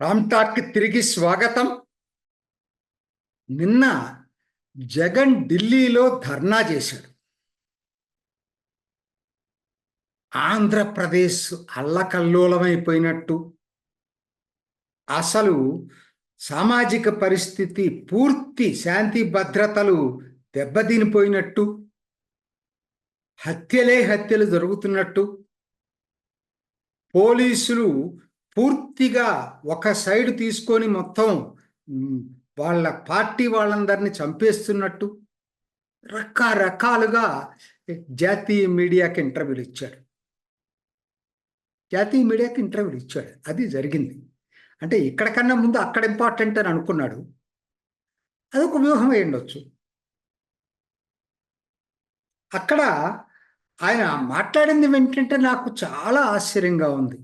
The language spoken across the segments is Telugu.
రామ్టాక్ తిరిగి స్వాగతం. నిన్న జగన్ ఢిల్లీలో ధర్నా చేశాడు. ఆంధ్రప్రదేశ్ అల్లకల్లోలమైపోయినట్టు. అసలు సామాజిక పరిస్థితి పూర్తి శాంతి భద్రతలు దెబ్బతినిపోయినట్టు. హత్యలే హత్యలు జరుగుతున్నట్టు పోలీసులు పూర్తిగా ఒక సైడ్ తీసుకొని మొత్తం వాళ్ళ పార్టీ వాళ్ళందరినీ చంపేస్తున్నట్టు రకరకాలుగా జాతీయ మీడియాకి ఇంటర్వ్యూలు ఇచ్చాడు జాతీయ మీడియాకి ఇంటర్వ్యూలు ఇచ్చాడు అది జరిగింది. అంటే ఇక్కడికన్నా ముందు అక్కడ ఇంపార్టెంట్ అని అనుకున్నాడు. అదొక వ్యూహం అయి అక్కడ ఆయన మాట్లాడింది ఏంటంటే నాకు చాలా ఆశ్చర్యంగా ఉంది.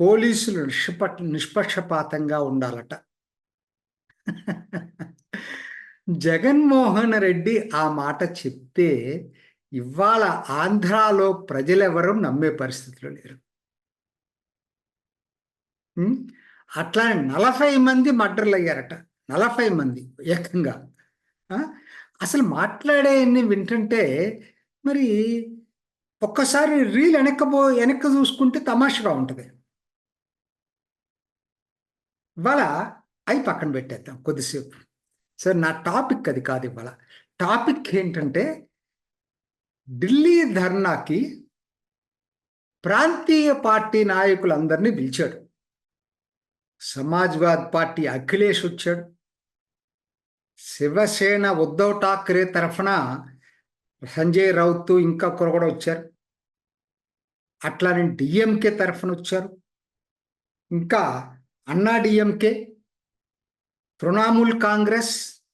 పోలీసులు నిష్ప నిష్పక్షపాతంగా ఉండాలట. జగన్మోహన్ రెడ్డి ఆ మాట చెప్తే ఇవాళ ఆంధ్రాలో ప్రజలెవరూ నమ్మే పరిస్థితిలో లేరు. అట్లా అట్లానే నలభై మంది మర్డర్లు అయ్యారట నలభై మంది ఏకంగా. అసలు మాట్లాడేయన్ని వింటుంటే మరి ఒక్కసారి రీల్ వెనక్కపో వెనక్కి చూసుకుంటే తమాషగా ఉంటుంది. ఇవాళ అవి పక్కన పెట్టేద్దాం కొద్దిసేపు. సార్ నా టాపిక్ అది కాదు ఇవాళ. టాపిక్ ఏంటంటే ఢిల్లీ ధర్నాకి ప్రాంతీయ పార్టీ నాయకులందరినీ పిలిచాడు. సమాజ్వాద్ పార్టీ అఖిలేష్ వచ్చాడు. శివసేన ఉద్ధవ్ ఠాక్రే తరఫున సంజయ్ రౌత్ ఇంకా ఒకరు కూడా వచ్చారు. అట్లానే డిఎంకే తరఫున వచ్చారు. ఇంకా Anna DMK Trinamool Congress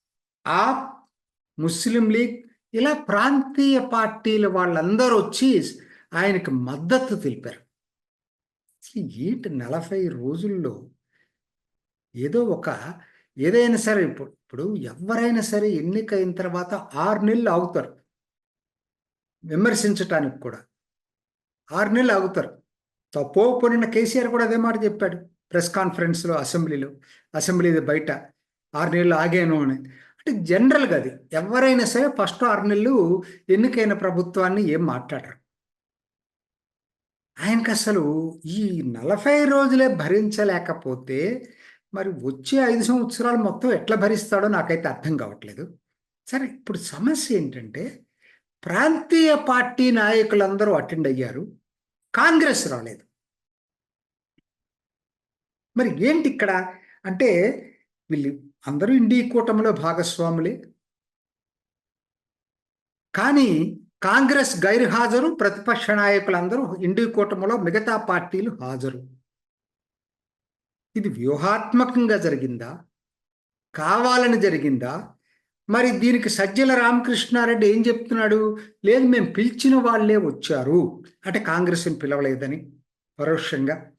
AAP Muslim League ఇలా ప్రాంతీయ పార్టీల వాళ్ళందరూ వచ్చి ఆయనకి మద్దతు తెలిపారు. ఏంటి నలభై రోజుల్లో ఏదో ఒక ఏదైనా సరే ఇప్పుడు ఇప్పుడు ఎవరైనా సరే ఎన్నికైన తర్వాత ఆరు నెలలు అవుతారు విమర్శించటానికి కూడా. ఆరు నెలలు ఆగుతారు. తప్పో పోనిన కేసీఆర్ కూడా అదే మాట చెప్పాడు. ప్రెస్ కాన్ఫరెన్స్లో అసెంబ్లీలో అసెంబ్లీ బయట. ఆరు నెలలు ఆగాను అని. అంటే జనరల్గా అది. ఎవరైనా సరే ఫస్ట్ ఆరు నెలలు ఎన్నికైన ప్రభుత్వాన్ని ఏం మాట్లాడరు. ఆయనకు అసలు ఈ నలభై రోజులే భరించలేకపోతే మరి వచ్చే ఐదు సంవత్సరాలు మొత్తం ఎట్లా భరిస్తాడో నాకైతే అర్థం కావట్లేదు. సరే ఇప్పుడు సమస్య ఏంటంటే ప్రాంతీయ పార్టీ నాయకులందరూ అటెండ్ అయ్యారు. కాంగ్రెస్ రాలేదు. మరి ఏంటి ఇక్కడ అంటే వీళ్ళు అందరూ ఇండి కూటమిలో భాగస్వాములే. కానీ కాంగ్రెస్ గైర్హాజరు ప్రతిపక్ష నాయకులందరూ ఇండి కూటమిలో మిగతా పార్టీలు హాజరు. ఇది వ్యూహాత్మకంగా జరిగిందా? కావాలని జరిగిందా? మరి దీనికి సజ్జల రామకృష్ణారెడ్డి ఏం చెప్తున్నాడు? లేదు మేము పిలిచిన వాళ్ళే వచ్చారు. అంటే కాంగ్రెస్ని పిలవలేదని పరోక్షంగా.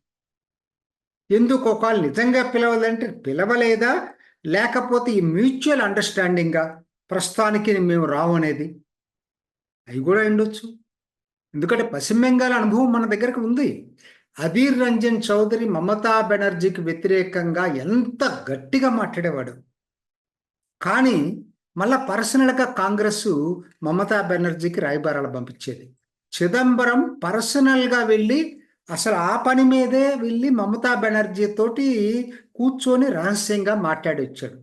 ఎందుకు ఒకవేళ నిజంగా పిలవలేదంటే పిలవలేదా? లేకపోతే ఈ మ్యూచువల్ అండర్స్టాండింగ్గా ప్రస్తుతానికి మేము రావు అనేది. అవి కూడా ఉండొచ్చు. ఎందుకంటే పశ్చిమ బెంగాల్ అనుభవం మన దగ్గరకు ఉంది. అధీర్ రంజన్ చౌదరి మమతా బెనర్జీకి వ్యతిరేకంగా ఎంత గట్టిగా మాట్లాడేవాడు. కానీ మళ్ళా పర్సనల్గా కాంగ్రెస్ మమతా బెనర్జీకి రాయబారాలు పంపించేది. చిదంబరం పర్సనల్గా వెళ్ళి అసలు ఆ పని మీదే వెళ్ళి మమతా బెనర్జీ తోటి కూర్చొని రహస్యంగా మాట్లాడి వచ్చాడు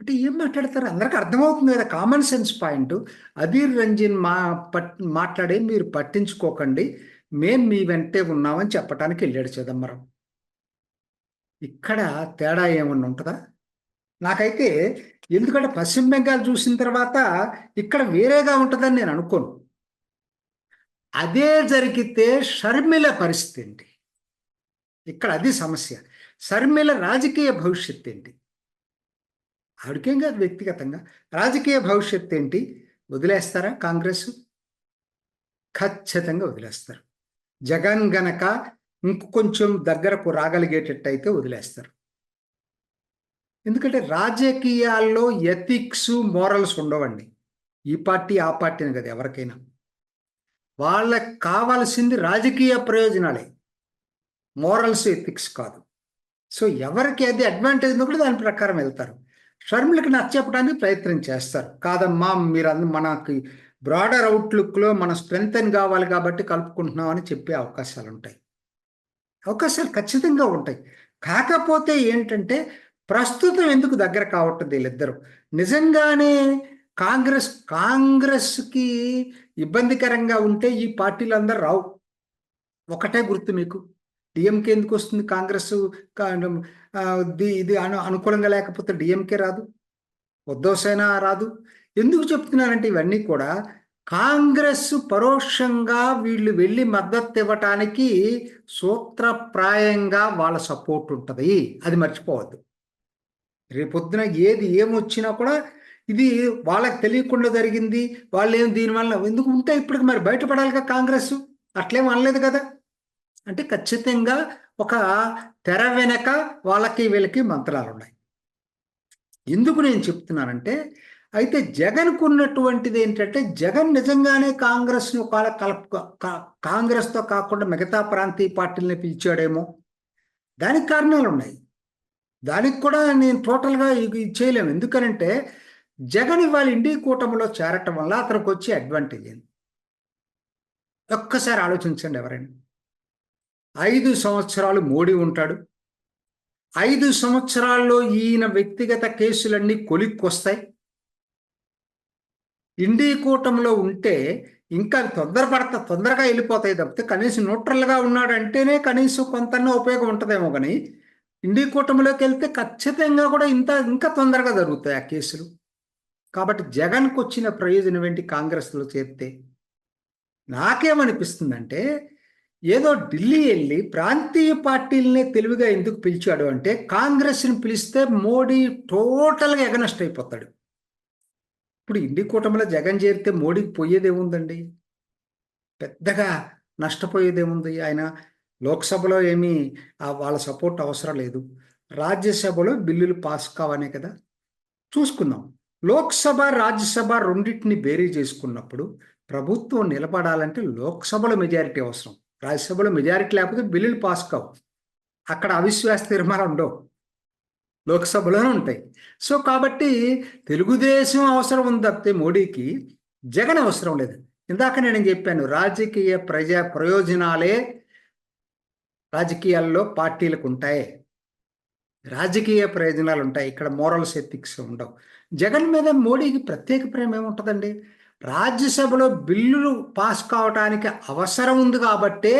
అంటే ఏం మాట్లాడతారు? అందరికి అర్థమవుతుంది కదా common sense point Adhir Ranjan మా పట్ మాట్లాడే మీరు పట్టించుకోకండి. మేం మీ వెంటే ఉన్నామని చెప్పడానికి వెళ్ళాడు చిదంబరం. ఇక్కడ తేడా ఏమన్నా ఉంటుందా? నాకైతే ఎందుకంటే పశ్చిమ బెంగాల్ చూసిన తర్వాత ఇక్కడ వేరేగా ఉంటుందని నేను అనుకోను. అదే జరిగితే షర్మిల పరిస్థితి ఏంటి? ఇక్కడ అది సమస్య. షర్మిల రాజకీయ భవిష్యత్ ఏంటి? ఆవిడకేం కాదు వ్యక్తిగతంగా. రాజకీయ భవిష్యత్ ఏంటి? వదిలేస్తారా కాంగ్రెస్? ఖచ్చితంగా వదిలేస్తారు. జగన్ గనక ఇంకొంచెం దగ్గరకు రాగలిగేటట్టు అయితే వదిలేస్తారు. ఎందుకంటే రాజకీయాల్లో ఎథిక్స్ మోరల్స్ ఉండవండి. ఈ పార్టీ ఆ పార్టీ అని కదా ఎవరికైనా. వాళ్ళకి కావాల్సింది రాజకీయ ప్రయోజనాలే. మోరల్స్ ఎథిక్స్ కాదు. సో ఎవరికి అది అడ్వాంటేజ్ ఉందో కూడా దాని ప్రకారం వెళ్తారు. షర్మిలకి నచ్చపడానికి ప్రయత్నం చేస్తారు. కాదమ్మా మీరు అందు మనకి బ్రాడర్ అవుట్లుక్లో మన స్ట్రెంగ్త్ కావాలి కాబట్టి కలుపుకుంటున్నాం అని చెప్పే అవకాశాలు ఉంటాయి అవకాశాలు ఖచ్చితంగా ఉంటాయి. కాకపోతే ఏంటంటే ప్రస్తుతం ఎందుకు దగ్గర కావట్లేదు వీళ్ళిద్దరు? నిజంగానే కాంగ్రెస్ కాంగ్రెస్కి ఇబ్బందికరంగా ఉంటే ఈ పార్టీలు అందరు రావు. ఒకటే గుర్తు మీకు. డిఎంకే ఎందుకు వస్తుంది? కాంగ్రెస్ ఇది అను అనుకూలంగా లేకపోతే డిఎంకే రాదు? ఉద్దవసేన రాదు? ఎందుకు చెప్తున్నానంటే ఇవన్నీ కూడా కాంగ్రెస్ పరోక్షంగా వీళ్ళు వెళ్ళి మద్దతు ఇవ్వటానికి సూత్రప్రాయంగా వాళ్ళ సపోర్ట్ ఉంటుంది. అది మర్చిపోవద్దు. రేపొద్దున ఏది ఏమొచ్చినా కూడా ఇది వాళ్ళకి తెలియకుండా జరిగింది వాళ్ళు ఏం దీనివల్ల ఎందుకు ఉంటే ఇప్పటికి మరి బయటపడాలిగా కాంగ్రెస్? అట్లేం అనలేదు కదా. అంటే ఖచ్చితంగా ఒక తెర వెనక వాళ్ళకి వీళ్ళకి మంత్రాలు ఉన్నాయి ఎందుకు నేను చెప్తున్నానంటే అయితే జగన్కు ఉన్నటువంటిది ఏంటంటే జగన్ నిజంగానే కాంగ్రెస్ని ఒకవేళ కలప కా- కాంగ్రెస్తో కాకుండా మిగతా ప్రాంతీయ పార్టీలని పిలిచాడేమో. దానికి కారణాలు ఉన్నాయి దానికి కూడా నేను టోటల్గా చేయలేము ఎందుకనంటే జగన్ ఇవాళ ఇండియా కూటమిలో చేరటం వల్ల అతనికి వచ్చే అడ్వాంటేజ్ ఏంది? ఒక్కసారి ఆలోచించండి ఎవరైనా. ఐదు సంవత్సరాలు మోడీ ఉంటాడు. ఐదు సంవత్సరాల్లో ఈయన వ్యక్తిగత కేసులన్నీ కొలిక్కొస్తాయి. ఇండియా కూటమిలో ఉంటే ఇంకా తొందరపడతా తొందరగా వెళ్ళిపోతాయి తప్పితే కనీసం న్యూట్రల్గా ఉన్నాడంటేనే కనీసం కొంత ఉపయోగం ఉంటుందేమో కానీ ఇండి కూటమిలోకి వెళ్తే ఖచ్చితంగా కూడా ఇంత ఇంకా తొందరగా జరుగుతాయి ఆ కేసులు. కాబట్టి జగన్కు వచ్చిన ప్రయోజనం ఏంటి కాంగ్రెస్లో చేరితే? నాకేమనిపిస్తుందంటే ఏదో ఢిల్లీ వెళ్ళి ప్రాంతీయ పార్టీలనే తెలివిగా ఎందుకు పిలిచాడు అంటే కాంగ్రెస్ని పిలిస్తే మోడీ టోటల్గా ఎగనెస్ట్ అయిపోతాడు. ఇప్పుడు ఇండి కూటమిలో జగన్ చేరితే మోడీకి పోయేదేముందండి? పెద్దగా నష్టపోయేదేముంది ఆయన? లోక్సభలో ఏమీ వాళ్ళ సపోర్ట్ అవసరం లేదు. రాజ్యసభలో బిల్లులు పాస్ కావనే కదా? చూసుకుందాం. లోక్సభ రాజ్యసభ రెండింటిని బేరీ చేసుకున్నప్పుడు ప్రభుత్వం నిలబడాలంటే లోక్సభలో మెజారిటీ అవసరం. రాజ్యసభలో మెజారిటీ లేకపోతే బిల్లులు పాస్ కావు. అక్కడ అవిశ్వాస తీర్మానాలు ఉండవు. లోక్సభలోనే ఉంటాయి. సో కాబట్టి తెలుగుదేశం అవసరం ఉంది తప్పితే మోడీకి జగన్ అవసరం లేదు. ఇందాక నేను చెప్పాను రాజకీయ ప్రజా ప్రయోజనాలే రాజకీయాల్లో పార్టీలకు ఉంటాయి. రాజకీయ ప్రయోజనాలు ఉంటాయి. ఇక్కడ మోరల్స్ ఎథిక్స్ ఉండవు. జగన్ మీద మోడీకి ప్రత్యేక ప్రేమ ఏముంటుందండి? రాజ్యసభలో బిల్లులు పాస్ కావటానికి అవసరం ఉంది కాబట్టే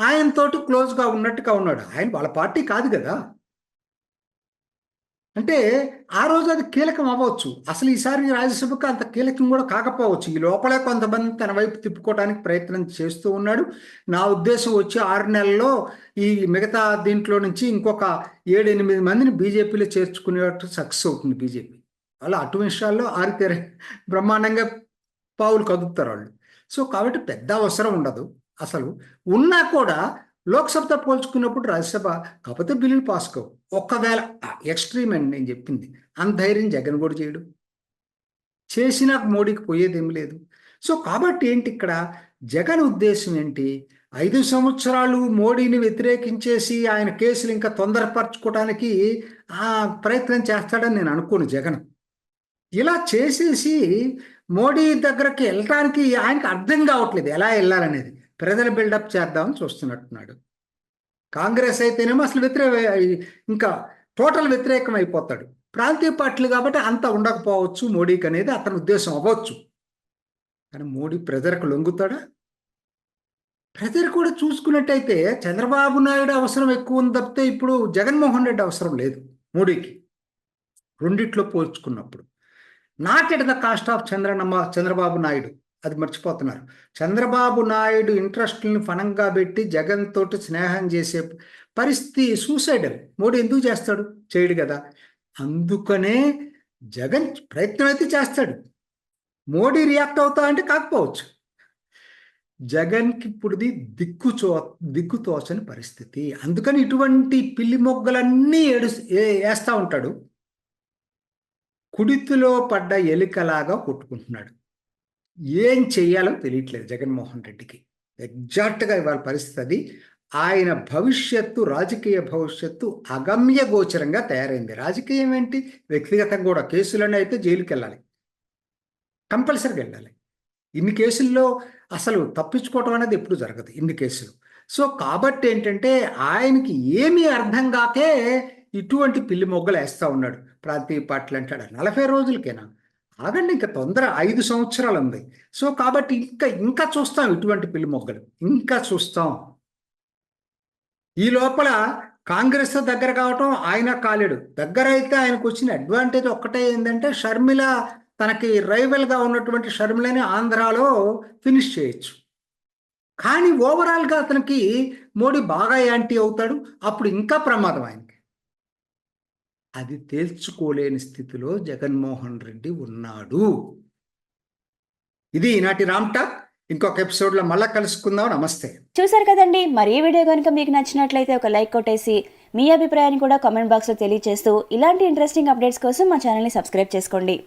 ఆయనతోటి క్లోజ్గా ఉన్నట్టుగా ఉన్నాడు. ఆయన వాళ్ళ పార్టీ కాదు కదా. అంటే ఆ రోజు అది కీలకం అవ్వచ్చు. అసలు ఈసారి రాజ్యసభకు అంత కీలకం కూడా కాకపోవచ్చు. ఈ లోపలే కొంతమంది తన వైపు తిప్పుకోవడానికి ప్రయత్నం చేస్తూ ఉన్నాడు. నా ఉద్దేశం వచ్చి ఆరు నెలల్లో ఈ మిగతా దీంట్లో నుంచి ఇంకొక ఏడు ఎనిమిది మందిని బీజేపీలో చేర్చుకునేటట్టు సక్సెస్ అవుతుంది బీజేపీ. అలా అటు విషయాల్లో ఆరితేరే బ్రహ్మాండంగా పావులు కదుపుతారు వాళ్ళు. సో కాబట్టి పెద్ద అవసరం ఉండదు. అసలు ఉన్నా కూడా లోక్సభతో పోల్చుకున్నప్పుడు రాజ్యసభ కాకపోతే బిల్లులు పాస్ కావు. ఒక్కవేళ ఎక్స్ట్రీమ్ అండి నేను చెప్పింది. అంత ధైర్యం జగన్ కూడా చేయడు. చేసినా మోడీకి పోయేదేమి లేదు. సో కాబట్టి ఏంటి ఇక్కడ? జగన్ ఉద్దేశం ఏంటి? ఐదు సంవత్సరాలు మోడీని వ్యతిరేకించేసి ఆయన కేసులు ఇంకా తొందరపరచుకోవడానికి ఆ ప్రయత్నం చేస్తాడని నేను అనుకోను జగన్. ఇలా చేసేసి మోడీ దగ్గరకి వెళ్ళటానికి ఆయనకు అర్థం కావట్లేదు ఎలా వెళ్ళాలనేది. ప్రజలు బిల్డప్ చేద్దామని చూస్తున్నట్టున్నాడు. కాంగ్రెస్ అయితేనేమో అసలు వ్యతిరేక ఇంకా టోటల్ వ్యతిరేకం అయిపోతాడు ప్రాంతీయ పార్టీలు కాబట్టి అంత ఉండకపోవచ్చు మోడీకి అనేది అతని ఉద్దేశం అవ్వచ్చు. కానీ మోడీ ప్రజలకు లొంగుతాడా? ప్రజలు కూడా చూసుకున్నట్టయితే చంద్రబాబు నాయుడు అవసరం ఎక్కువ ఉంది తప్పితే ఇప్పుడు జగన్మోహన్ రెడ్డి అవసరం లేదు మోడీకి. రెండిట్లో పోల్చుకున్నప్పుడు. Not at the cost of చంద్రనమ్మ Chandrababu Naidu. అది మర్చిపోతున్నారు. చంద్రబాబు నాయుడు ఇంట్రెస్ట్ని ఫణంగా పెట్టి జగన్ తోటి స్నేహం చేసే పరిస్థితి సూసైడల్ మోడీ ఎందుకు చేస్తాడు? చేయడు కదా. అందుకనే జగన్ ప్రయత్నం అయితే చేస్తాడు. మోడీ రియాక్ట్ అవుతా అంటే కాకపోవచ్చు. జగన్కి ఇప్పుడుది దిక్కు చో దిక్కు తోచని పరిస్థితి. అందుకని ఇటువంటి పిల్లి మొగ్గలన్నీ ఏడు వేస్తూ ఉంటాడు. కుడితిలో పడ్డ ఎలుకలాగా కొట్టుకుంటున్నాడు. ఏం చెయ్యాలో తెలియట్లేదు జగన్మోహన్ రెడ్డికి. ఎగ్జాక్ట్గా ఇవాళ పరిస్థితి అది. ఆయన భవిష్యత్తు రాజకీయ భవిష్యత్తు అగమ్య గోచరంగా తయారైంది. రాజకీయం ఏంటి? వ్యక్తిగతంగా కూడా కేసులన్నీ అయితే జైలుకి వెళ్ళాలి కంపల్సరీగా వెళ్ళాలి. ఇన్ని కేసుల్లో అసలు తప్పించుకోవటం అనేది ఎప్పుడు జరగదు ఇన్ని కేసులు. సో కాబట్టి ఏంటంటే ఆయనకి ఏమీ అర్థం కాకే ఇటువంటి పిల్లి మొగ్గలు వేస్తూ ఉన్నాడు. ప్రాంతీయ పార్టీలు అంటాడు? నలభై రోజులకేనా? ఆగండి ఇంకా తొందర ఐదు సంవత్సరాలు ఉంది సో కాబట్టి ఇంకా ఇంకా చూస్తాం ఇటువంటి పిల్లి మొగ్గలు ఇంకా చూస్తాం. ఈ లోపల కాంగ్రెస్ దగ్గర కావటం ఆయన కాలేడు. దగ్గర అయితే ఆయనకు వచ్చిన అడ్వాంటేజ్ ఒక్కటే ఏంటంటే షర్మిల తనకి రైవల్గా ఉన్నటువంటి షర్మిలని ఆంధ్రాలో ఫినిష్ చేయొచ్చు. కానీ ఓవరాల్గా అతనికి మోడీ బాగా యాంటీ అవుతాడు. అప్పుడు ఇంకా ప్రమాదం ఆయనకి. అది తేల్చుకోలేని స్థితిలో జగన్మోహన్ రెడ్డి ఉన్నాడు. ఇది ఈనాటి రామ్టాక్ ఇంకొక ఎపిసోడ్ ఎపిసోడ్లో మళ్ళీ కలుసుకుందాం. నమస్తే. చూసారు కదండి. మరి ఈ వీడియో కనుక మీకు నచ్చినట్లయితే ఒక లైక్ కొట్టేసి మీ అభిప్రాయాన్ని కూడా కామెంట్ బాక్స్లో తెలియజేస్తూ ఇలాంటి ఇంట్రెస్టింగ్ అప్డేట్స్ కోసం మా ఛానల్ని సబ్స్క్రైబ్ చేసుకోండి.